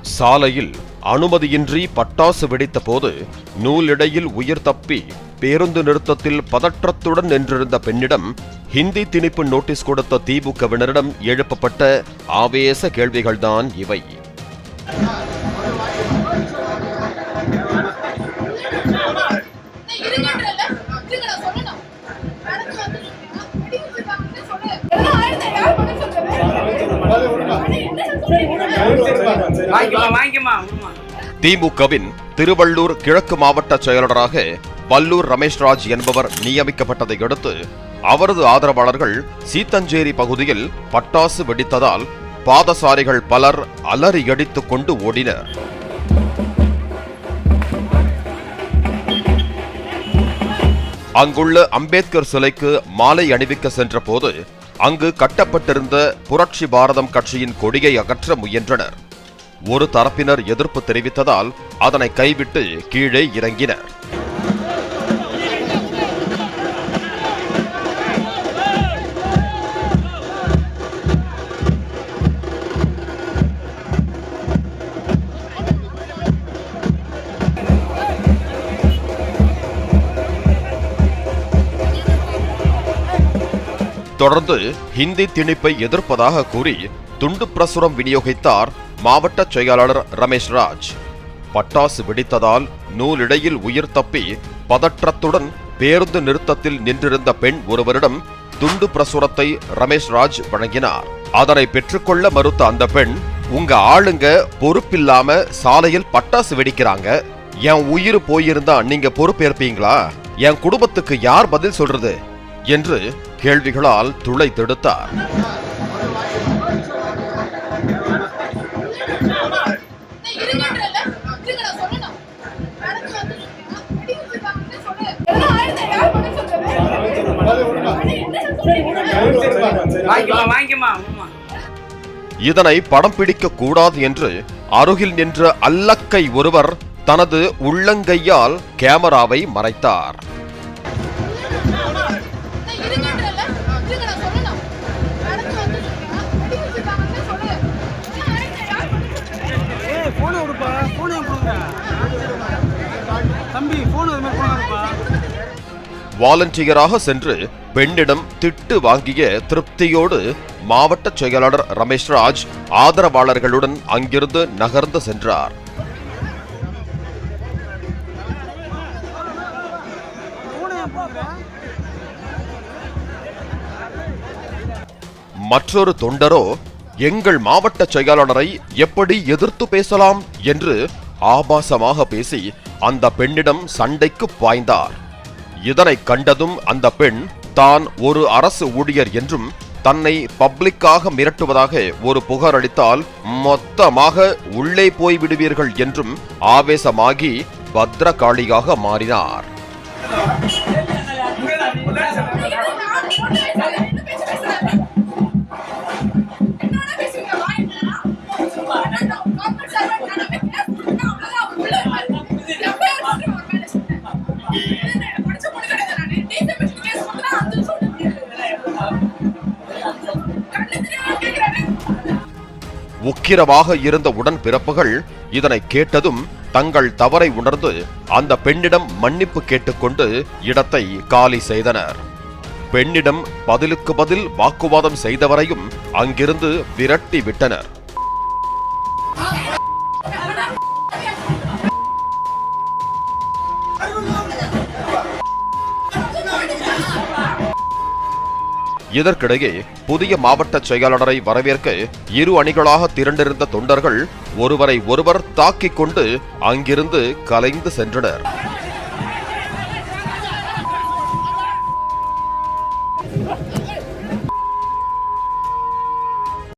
சாலையில் அனுமதியின்றி பட்டாசு வெடித்த போது நூலிடையில் உயிர் தப்பி பேருந்து நிறுத்தத்தில் பதற்றத்துடன் நின்றிருந்த பெண்ணிடம் ஹிந்தி திணிப்பு நோட்டீஸ் கொடுத்த திமுகவினரிடம் எழுப்பப்பட்ட ஆவேச கேள்விகள்தான் இவை. திமுகவின் திருவள்ளூர் கிழக்கு மாவட்ட செயலாளராக வல்லூர் ரமேஷ்ராஜ் என்பவர் நியமிக்கப்பட்டதை அடுத்து அவரது ஆதரவாளர்கள் சீத்தஞ்சேரி பகுதியில் பட்டாசு வெடித்ததால் பாதசாரிகள் பலர் அலறியடித்துக் கொண்டு ஓடினர். அங்குள்ள அம்பேத்கர் சிலைக்கு மாலை அணிவிக்க சென்றபோது அங்கு கட்டப்பட்டிருந்த புரட்சி பாரதம் கட்சியின் கொடியை அகற்ற முயன்றனர். ஒரு தரப்பினர் எதிர்ப்பு தெரிவித்ததால் அதனை கைவிட்டு கீழே இறங்கினர். தொடர்ந்து ஹிந்தி திணிப்பை எதிர்ப்பதாக கூறி துண்டு பிரசுரம் விநியோகித்தார் மாவட்ட செயலாளர் ரமேஷ் ராஜ். பட்டாசு வெடித்ததால் நூலிடையில் உயிர் தப்பி பதற்றத்துடன் பேருந்து நிறுத்தத்தில் நின்றிருந்த பெண் ஒருவரிடம் துண்டு பிரசுரத்தை ரமேஷ் ராஜ் வழங்கினார். அதனை பெற்றுக்கொள்ள மறுத்த அந்த பெண் உங்க ஆளுங்க பொறுப்பில்லாம சாலையில் பட்டாசு வெடிக்கிறாங்க. என் உயிர் போயிருந்தா நீங்க பொறுப்பேற்பீங்களா? என் குடும்பத்துக்கு யார் பதில் சொல்றது? என்று கேள்விகளால் துளை தெடுத்தார். இதனை படம் பிடிக்க கூடாது என்று அருகில் நின்ற அல்லக்கை ஒருவர் தனது உள்ளங்கையால் கேமராவை மறைத்தார். வாலண்டியராக சென்று பெண்ணிடம் திட்டு வாங்கிய திருப்தியோடு மாவட்ட செயலாளர் ரமேஷ்ராஜ் ஆதரவாளர்களுடன் அங்கிருந்து நகர்ந்து சென்றார். மற்றொரு தொண்டரோ எங்கள் மாவட்ட செயலாளரை எப்படி எதிர்த்து பேசலாம்? என்று ஆபாசமாக பேசி அந்த பெண்ணிடம் சண்டைக்கு பாய்ந்தார். இதனை கண்டதும் அந்த பெண் தான் ஒரு அரசு ஊழியர் என்றும் தன்னை பப்ளிக்காக மிரட்டுவதாக ஒரு புகார் அளித்தால் மொத்தமாக உள்ளே போய் விடுவீர்கள் என்றும் ஆவேசமாகி பத்ரகாளியாக மாறினார். உக்கிரமாக இருந்த உடன்பிறப்புகள் இதனை கேட்டதும் தங்கள் தவறை உணர்ந்து அந்த பெண்ணிடம் மன்னிப்பு கேட்டுக்கொண்டு இடத்தை காலி செய்தனர். பெண்ணிடம் பதிலுக்கு பதில் வாக்குவாதம் செய்தவரையும் அங்கிருந்து விரட்டி விட்டனர். இதற்கிடையே புதிய மாவட்ட செயலாளரை வரவேற்க இரு அணிகளாக திரண்டிருந்த தொண்டர்கள் ஒருவரை ஒருவர் தாக்கிக் கொண்டு அங்கிருந்து கலைந்து சென்றனர்.